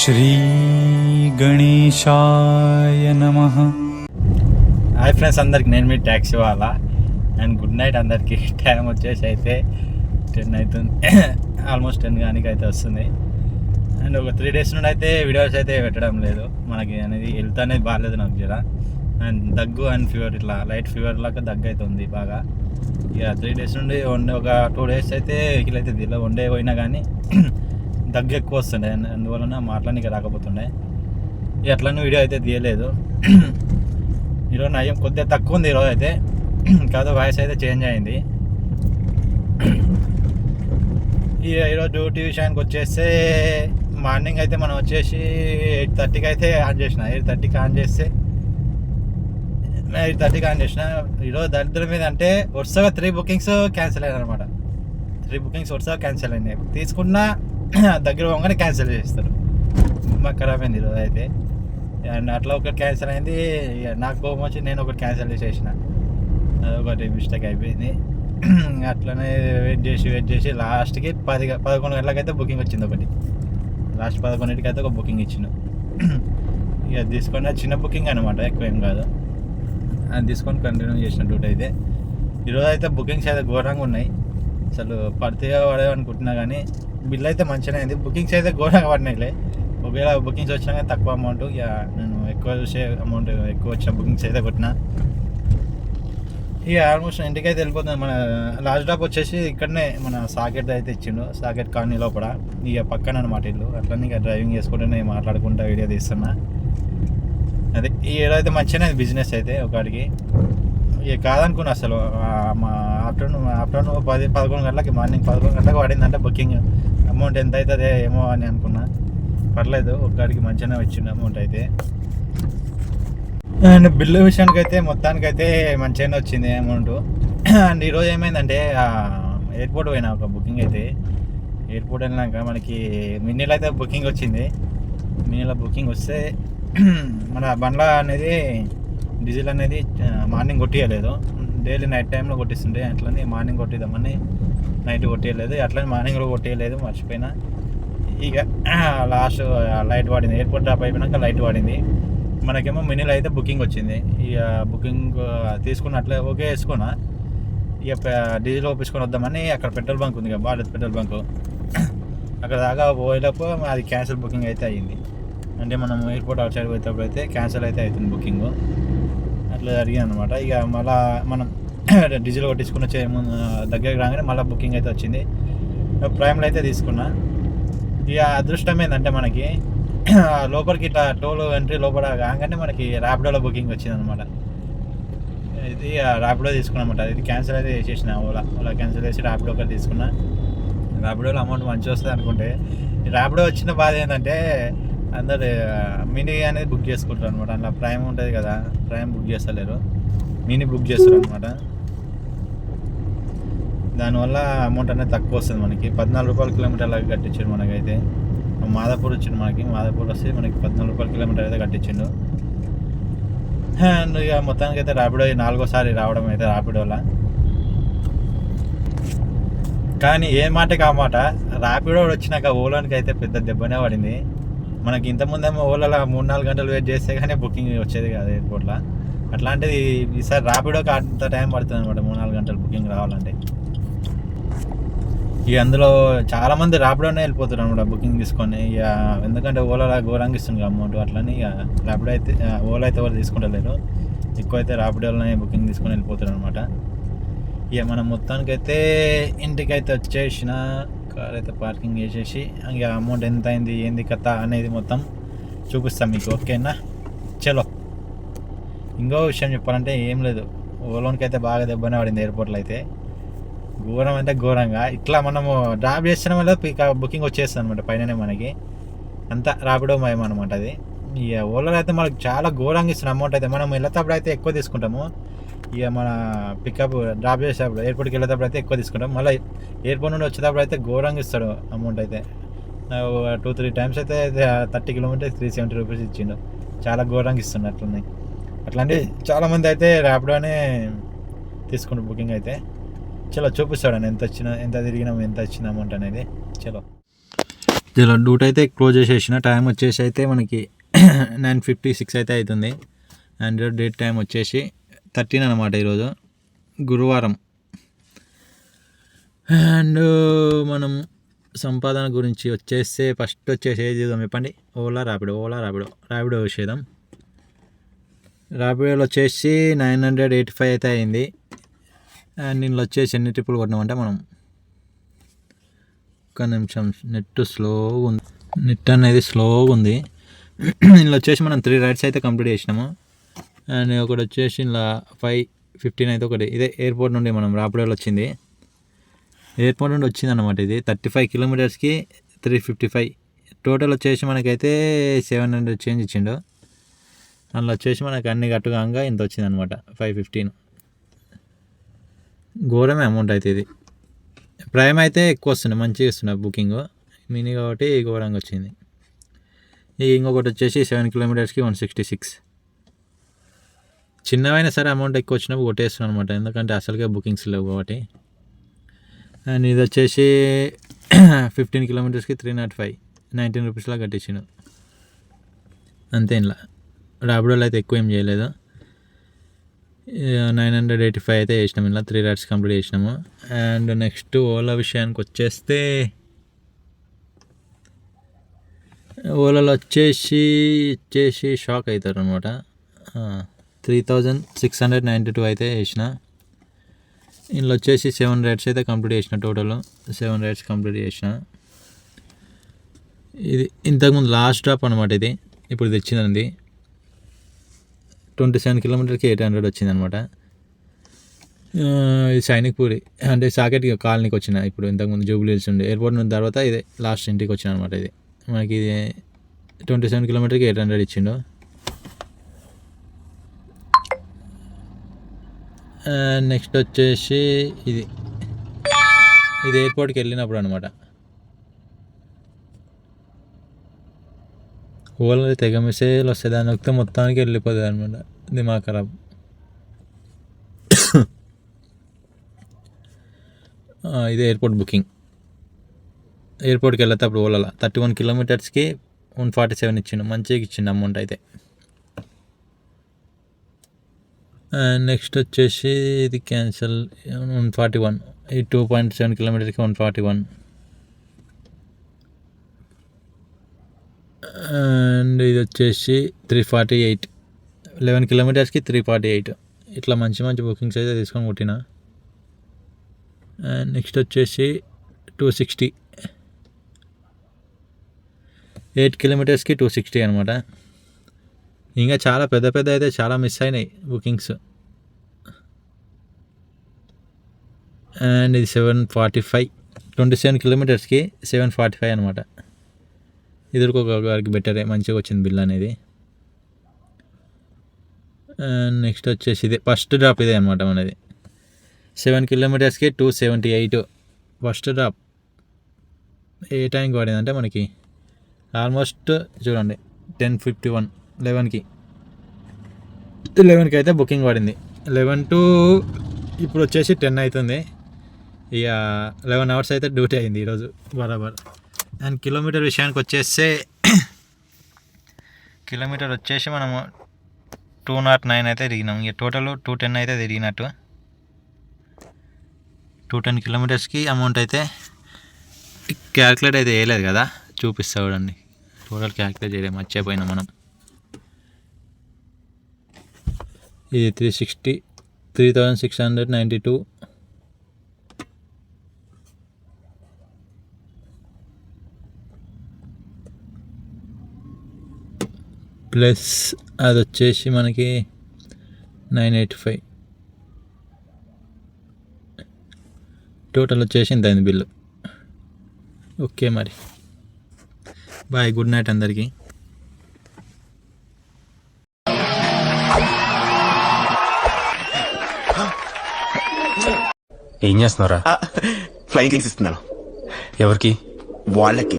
శ్రీగణేశాయ నమ. Hi friends అందరికి నేను మీ ట్యాక్సీ వాళ్ళ. అండ్ గుడ్ నైట్ అందరికీ. టైం వచ్చేసి అయితే టెన్ అవుతుంది ఆల్మోస్ట్ టెన్ కానీ అయితే వస్తుంది. అండ్ ఒక త్రీ డేస్ నుండి అయితే వీడియోస్ అయితే పెట్టడం లేదు. మనకి అనేది హెల్త్ అనేది బాగాలేదు నాకు జర. అండ్ దగ్గు అండ్ ఫీవర్ ఇట్లా లైట్ ఫీవర్ లాగా దగ్గు అవుతుంది బాగా. ఇక త్రీ డేస్ నుండి వన్ ఒక టూ డేస్ అయితే ఇట్లయితే దీనిలో వన్ డే పోయినా కానీ దగ్గు ఎక్కువ వస్తుండే. అండ్ అందువలన మాట్లాడడానికి రాకపోతుండే. ఎట్లనూ వీడియో అయితే తీయలేదు. ఈరోజు నయం కొద్దిగా తక్కువ ఉంది ఈరోజు అయితే. కాదు వాయిస్ అయితే చేంజ్ అయింది. ఈ ఈరోజు డ్యూటీ విషయానికి వచ్చేస్తే మార్నింగ్ అయితే మనం వచ్చేసి ఎయిట్ థర్టీకి అయితే ఆన్ చేసిన. ఎయిట్ థర్టీకి ఆన్ చేస్తే ఎయిట్ థర్టీకి ఆన్ చేసిన. ఈరోజు దరిద్రం మీద అంటే వరుసగా త్రీ బుకింగ్స్ క్యాన్సిల్ అయ్యాయి అనమాట త్రీ బుకింగ్స్ వరుసగా క్యాన్సిల్ అయినాయి. తీసుకున్న దగ్గర పోగానే క్యాన్సిల్ చేస్తారు. మాకు ఖరాబ్ అయింది ఈరోజు అయితే. అండ్ అట్లా ఒకటి క్యాన్సిల్ అయింది. ఇక నాకు కోపం వచ్చి నేను ఒకటి క్యాన్సిల్ చేసేసిన. అదొకటి మిస్టేక్ అయిపోయింది. అట్లనే వెయిట్ చేసి వెయిట్ చేసి లాస్ట్కి పది పదకొండు గంటలకైతే బుకింగ్ వచ్చింది ఒకటి. లాస్ట్ పదకొండింటికి అయితే ఒక బుకింగ్ ఇచ్చిన. ఇక తీసుకొని చిన్న బుకింగ్ అనమాట ఎక్కువ ఏం కాదు. అది తీసుకొని కంటిన్యూ చేసిన డ్యూటీ అయితే. ఈరోజు అయితే బుకింగ్స్ అయితే ఘోరంగా ఉన్నాయి. అసలు పడితే పడే అనుకుంటున్నా కానీ బిల్ అయితే మంచిగానే అయింది. బుకింగ్స్ అయితే ఘోరంగా పడినాయిలే. ఒకవేళ బుకింగ్స్ వచ్చినా కానీ తక్కువ అమౌంట్ ఇక నేను ఎక్కువ చూసే అమౌంట్ ఎక్కువ వచ్చిన బుకింగ్స్ అయితే కొట్టిన. ఇక ఆల్మోస్ట్ ఇంటికి అయితే వెళ్ళిపోతుంది మన లాస్ట్ డ్రాప్ వచ్చేసి ఇక్కడనే మన సాకెట్ అయితే ఇచ్చిండు. సాకెట్ కాలనీ లోపల. ఇక పక్కన అనమాట ఇల్లు. అట్లనే ఇక డ్రైవింగ్ చేసుకుంటూనే మాట్లాడుకుంటా వీడియో తీస్తున్నా. అదే ఈ ఏడైతే మంచిగానే బిజినెస్ అయితే ఒకటికి. ఇక కాదనుకున్నా అసలు మా ఆఫ్టర్నూన్ ఆఫ్టర్నూన్ పది పదకొండు గంటలకి మార్నింగ్ పదకొండు గంటలకు పడిందంటే బుకింగ్. అమౌంట్ ఎంత అవుతుంది ఏమో అని అనుకున్నా. పర్లేదు ఒక్కడికి మంచిగానే వచ్చింది అమౌంట్ అయితే. అండ్ బిల్లు విషయానికి అయితే మొత్తానికి అయితే మంచిగానే వచ్చింది అమౌంట్. అండ్ ఈరోజు ఏమైందంటే ఎయిర్పోర్ట్ పోయినా ఒక బుకింగ్ అయితే. ఎయిర్పోర్ట్ వెళ్ళినాక మనకి మిన్నీలో అయితే బుకింగ్ వచ్చింది. మిన్నీలో బుకింగ్ వస్తే మన బండ్ల అనేది డీజిల్ అనేది మార్నింగ్ కొట్టియలేదు. డైలీ నైట్ టైంలో కొట్టిస్తుండే. అట్లనే మార్నింగ్ కొట్టిద్దామని నైట్ కొట్టేయలేదు. అట్లనే మార్నింగ్ కూడా కొట్టేయలేదు మర్చిపోయినా. ఇక లాస్ట్ లైట్ పడింది ఎయిర్పోర్ట్ డ్రాప్ అయిపోయినాక లైట్ పడింది మనకేమో మినీలో అయితే బుకింగ్ వచ్చింది. ఇక బుకింగ్ తీసుకున్నట్లే ఓకే వేసుకున్నా. ఇక డీజిల్ ఒప్పించుకొని వద్దామని అక్కడ పెట్రోల్ బంక్ ఉంది కదా భారత్ పెట్రోల్ బంక్. అక్కడ దాకా పోయేటప్పుడు అది క్యాన్సిల్ బుకింగ్ అయితే అయ్యింది అంటే మనం ఎయిర్పోర్ట్ అవుట్ సైడ్ పోయేటప్పుడు అయితే క్యాన్సిల్ అయితే అవుతుంది బుకింగ్. అట్లా జరిగింది అనమాట ఇక మళ్ళా మనం డీజిల్ కొట్టించుకున్న చే- ముందు దగ్గరికి రాగానే మళ్ళీ బుకింగ్ అయితే వచ్చింది. ప్రైమ్లో అయితే తీసుకున్నా. ఇక అదృష్టం ఏంటంటే మనకి లోపలికి ఇట్లా టోల్ ఎంట్రీ లోపల కాగానే మనకి ర్యాపిడోలో బుకింగ్ వచ్చింది అనమాట ఇది ర్యాపిడో తీసుకున్నమాట. ఇది క్యాన్సిల్ అయితే చేసేసిన ఓలా ఓలా క్యాన్సిల్ చేసి ర్యాపిడో ఒకటి తీసుకున్నా. ర్యాపిడోలో అమౌంట్ మంచిగా వస్తుంది అనుకుంటే ర్యాపిడో వచ్చిన బాధ ఏంటంటే అందరు మినీ అనేది బుక్ చేసుకుంటారు అనమాట అలా ప్రైమ్ ఉంటుంది కదా ప్రైమ్ బుక్ చేస్తలేరు. మినీ బుక్ చేస్తారు అనమాట దానివల్ల అమౌంట్ అనేది తక్కువ వస్తుంది మనకి. పద్నాలుగు రూపాయల కిలోమీటర్ లాగా కట్టించాడు మనకైతే. మాదాపూర్ వచ్చిండు మనకి. మాదాపూర్ వస్తే మనకి పద్నాలుగు రూపాయల కిలోమీటర్ అయితే కట్టించిండు. అండ్ ఇక మొత్తానికి అయితే ర్యాపిడో నాలుగోసారి రావడం అయితే ర్యాపిడోలా కానీ ఏ మాటకి ఆ మాట? ర్యాపిడో వచ్చినాక ఓలోనికి అయితే పెద్ద దెబ్బనే పడింది. మనకి ఇంతకుముందేమో ఓలాలో మూడు నాలుగు గంటలు వెయిట్ చేస్తే కానీ బుకింగ్ వచ్చేది కాదు ఎయిర్పోర్ట్లో అట్లాంటిది ఈసారి ర్యాపిడోకి అంత టైం పడుతుంది అనమాట మూడు నాలుగు గంటలు బుకింగ్ రావాలంటే. ఇక అందులో చాలామంది ర్యాపిడోనే వెళ్ళిపోతారు అనమాట బుకింగ్ తీసుకొని. ఇక ఎందుకంటే ఓలాలో ఘోరంగా ఇస్తుంది అమౌంట్ అట్లని ఇక ర్యాపిడో అయితే ఓలా అయితే ఎవరు తీసుకుంటలేరు. ఎక్కువ అయితే ర్యాపిడోలోనే బుకింగ్ తీసుకొని వెళ్ళిపోతారు అనమాట ఇక మనం మొత్తానికి అయితే ఇంటికి అయితే వచ్చేసిన కార్ అయితే పార్కింగ్ చేసేసి ఇంకా అమౌంట్ ఎంత అయింది ఏంది కథ అనేది మొత్తం చూపిస్తాం మీకు ఓకేనా? చలో. ఇంకో విషయం చెప్పాలంటే ఏం లేదు. ఓలోన్కి అయితే బాగా దెబ్బనే పడింది ఎయిర్పోర్ట్లో అయితే. ఘోరం అంటే ఘోరంగా. ఇట్లా మనము డ్రాప్ చేసిన వల్ల పిక బుకింగ్ వచ్చేస్తుంది అనమాట పైననే మనకి. అంతా రాపిడో మయం అనమాట అది. ఇక ఓలాలో అయితే మనకు చాలా ఘోరంగా ఇస్తున్న అమౌంట్ అయితే. మనం వెళ్ళేటప్పుడు అయితే ఎక్కువ తీసుకుంటాము. ఇక మన పికప్ డ్రాప్ చేసేటప్పుడు ఎయిర్పోర్ట్కి వెళ్ళేటప్పుడు అయితే ఎక్కువ తీసుకుంటాం. మళ్ళీ ఎయిర్పోర్ట్ నుండి వచ్చేటప్పుడు అయితే ఘోరంగా ఇస్తాడు అమౌంట్ అయితే. టూ త్రీ టైమ్స్ అయితే thirty kilometres three seventy rupees ఇచ్చిండు. చాలా ఘోరంగా ఇస్తుండు అట్లున్నాయి అట్లాంటి చాలామంది అయితే ర్యాపిడోనే తీసుకుంటారు బుకింగ్ అయితే. చలో చూపిస్తాడు ఎంత వచ్చిన ఎంత తిరిగినాము ఎంత వచ్చిన అమౌంట్ అనేది. చలో. జర డ్యూటీ అయితే క్లోజ్ చేసేసిన. టైం వచ్చేసి అయితే మనకి నైన్ ఫిఫ్టీ సిక్స్ అయితే అవుతుంది. అండ్ డేట్ టైం వచ్చేసి థర్టీన్ అనమాట ఈరోజు. గురువారం. అండ్ మనం సంపాదన గురించి వచ్చేస్తే ఫస్ట్ వచ్చేసి ఏది చేద్దాం చెప్పండి. ఓలా ర్యాపిడో ఓలా ర్యాపిడో ర్యాపిడో చేద్దాం. ర్యాపిడోలో వచ్చేసి నైన్ హండ్రెడ్ ఎయిటీ ఫైవ్ అయితే అయింది. అండ్ దీనిలో వచ్చేసి ఎన్ని ట్రిప్పులు కొట్టినామంటే మనం ఒక్క నిమిషం. నెట్ స్లోగా ఉంది. నెట్ అనేది స్లోగా ఉంది. ఇందులో వచ్చేసి మనం త్రీ రైడ్స్ అయితే కంప్లీట్ చేసినాము. అండ్ ఒకటి వచ్చేసి ఇలా ఫైవ్ ఫిఫ్టీన్ అయితే ఒకటి. ఇదే ఎయిర్పోర్ట్ నుండి మనం రాపిడోలో వచ్చింది. ఎయిర్పోర్ట్ నుండి వచ్చింది అనమాట ఇది. థర్టీ ఫైవ్ కిలోమీటర్స్కి త్రీ ఫిఫ్టీ ఫైవ్. టోటల్ వచ్చేసి మనకైతే సెవెన్ హండ్రెడ్ చేంజ్ ఇచ్చిండు. అందులో వచ్చేసి మనకి అన్ని కట్టుగా ఇంత వచ్చింది అనమాట ఫైవ్ ఫిఫ్టీన్. ఘోరమే అమౌంట్ అయితే ఇది. ప్రైమ్ అయితే ఎక్కువ వస్తుంది మంచిగా వస్తున్నాయి బుకింగ్. మినీ కాబట్టి ఘోరంగా వచ్చింది. ఇంకొకటి వచ్చేసి సెవెన్ కిలోమీటర్స్కి వన్ సిక్స్టీ సిక్స్. చిన్నవైనా సరే అమౌంట్ ఎక్కువ వచ్చినప్పుడు కొట్టేస్తున్నాను అనమాట ఎందుకంటే అసలుగా బుకింగ్స్ లేవు కాబట్టి. అండ్ ఇది వచ్చేసి ఫిఫ్టీన్ కిలోమీటర్స్కి త్రీ నాట్ ఫైవ్ నైన్టీన్ రూపీస్లా కట్టించాను అంతే ఇలా రాబడోలు అయితే ఎక్కువ ఏం చేయలేదు. నైన్ హండ్రెడ్ ఎయిటీ ఫైవ్ అయితే చేసినాము ఇలా త్రీ రైడ్స్ కంప్లీట్ చేసినాము. అండ్ నెక్స్ట్ ఓలా విషయానికి వచ్చేస్తే ఓలాలో వచ్చేసి వచ్చేసి షాక్ అవుతారు అనమాట three thousand six hundred ninety two అయితే వేసిన ఇందులో వచ్చేసి సెవెన్ రైడ్స్ అయితే కంప్లీట్ చేసిన టోటల్. సెవెన్ రైడ్స్ కంప్లీట్ చేసిన. ఇది ఇంతకుముందు లాస్ట్ డ్రాప్ అనమాట ఇది. ఇప్పుడు తెచ్చిందండి. ట్వంటీ సెవెన్ కిలోమీటర్కి ఎయిట్ హండ్రెడ్ వచ్చింది అనమాట ఇది సైనిక్ పూరి. అంటే సాకెట్ కాలనీకి వచ్చిన ఇప్పుడు ఇంతకుముందు జూబ్లీ హిల్స్ ఉండే. ఎయిర్పోర్ట్ ఉన్న తర్వాత ఇది లాస్ట్ ఇంటికి వచ్చిన అనమాట ఇది. మనకి ఇది ట్వంటీ సెవెన్ కిలోమీటర్కి ఎయిట్ హండ్రెడ్ ఇచ్చిండు. నెక్స్ట్ వచ్చేసి ఇది. ఇది ఎయిర్పోర్ట్కి వెళ్ళినప్పుడు అనమాట ఓలా తెగ మెసేజ్లు వస్తాయి దాని వస్తే మొత్తానికి వెళ్ళిపోతుంది అనమాట దిమాగ్ ఖరాబ్. ఇది ఎయిర్పోర్ట్ బుకింగ్ ఎయిర్పోర్ట్కి వెళ్ళేటప్పుడు అప్పుడు థర్టీ వన్ కిలోమీటర్స్కి వన్ ఫార్టీ సెవెన్ ఇచ్చిండు. మంచిగా ఇచ్చిండు అమౌంట్ అయితే. Uh, నెక్స్ట్ వచ్చేసి ఇది క్యాన్సల్ వన్ ఫార్టీ వన్ ఈ టూ పాయింట్ సెవెన్ కిలోమీటర్కి వన్ ఫార్టీ వన్ అండ్ ఇది వచ్చేసి త్రీ ఫార్టీ ఎయిట్ లెవెన్ కిలోమీటర్స్కి త్రీ ఫార్టీ ఎయిట్ ఇట్లా మంచి మంచి బుకింగ్స్ అయితే తీసుకొని కొట్టిన. అండ్ నెక్స్ట్ వచ్చేసి టూ సిక్స్టీ ఎయిట్ కిలోమీటర్స్కి టూ సిక్స్టీ అనమాట ఇంకా చాలా పెద్ద పెద్ద అయితే చాలా మిస్ అయినాయి బుకింగ్స్ అండ్ ఇది seven forty five twenty seven కిలోమీటర్స్కి seven forty five అనమాట ఇద్దరికి ఒక బెటరే మంచిగా వచ్చింది బిల్ అనేది. అండ్ నెక్స్ట్ వచ్చేసి ఇదే ఫస్ట్ డ్రాప్ ఇదే అనమాట మనది. Seven కిలోమీటర్స్కి two seventy eight first drop ఏ టైంకి పడిందంటే మనకి ఆల్మోస్ట్ చూడండి టెన్ ఫిఫ్టీ వన్ లెవెన్కి లెవెన్కి అయితే బుకింగ్ పడింది. లెవెన్ టు ఇప్పుడు వచ్చేసి టెన్ అవుతుంది ఇక లెవెన్ అవర్స్ అయితే డ్యూటీ అయింది ఈరోజు. బరాబర్. అండ్ కిలోమీటర్ విషయానికి వచ్చేస్తే కిలోమీటర్ వచ్చేసి మనము టూ నాట్ నైన్ అయితే తిరిగినాం. ఇక టోటల్ టూ టెన్ అయితే తిరిగినట్టు. టూ టెన్ కిలోమీటర్స్కి అమౌంట్ అయితే క్యాల్కులేట్ అయితే వేయలేదు కదా. చూపిస్తా చూడండి. టోటల్ క్యాల్కులేట్ చేయలేదు మర్చిపోయినాం మనం. ఇది three sixty three thousand six hundred ninety two plus అది వచ్చేసి మనకి నైన్ ఎయిటీ ఫైవ్ టోటల్ వచ్చేసి ఇంత అయింది బిల్లు. ఓకే మరి. బాయ్ గుడ్ నైట్ అందరికీ. ఏం చేస్తున్నారా ఫ్లైయింగ్ కిక్స్ ఇస్తున్నాను. ఎవరికి? వాళ్ళకి.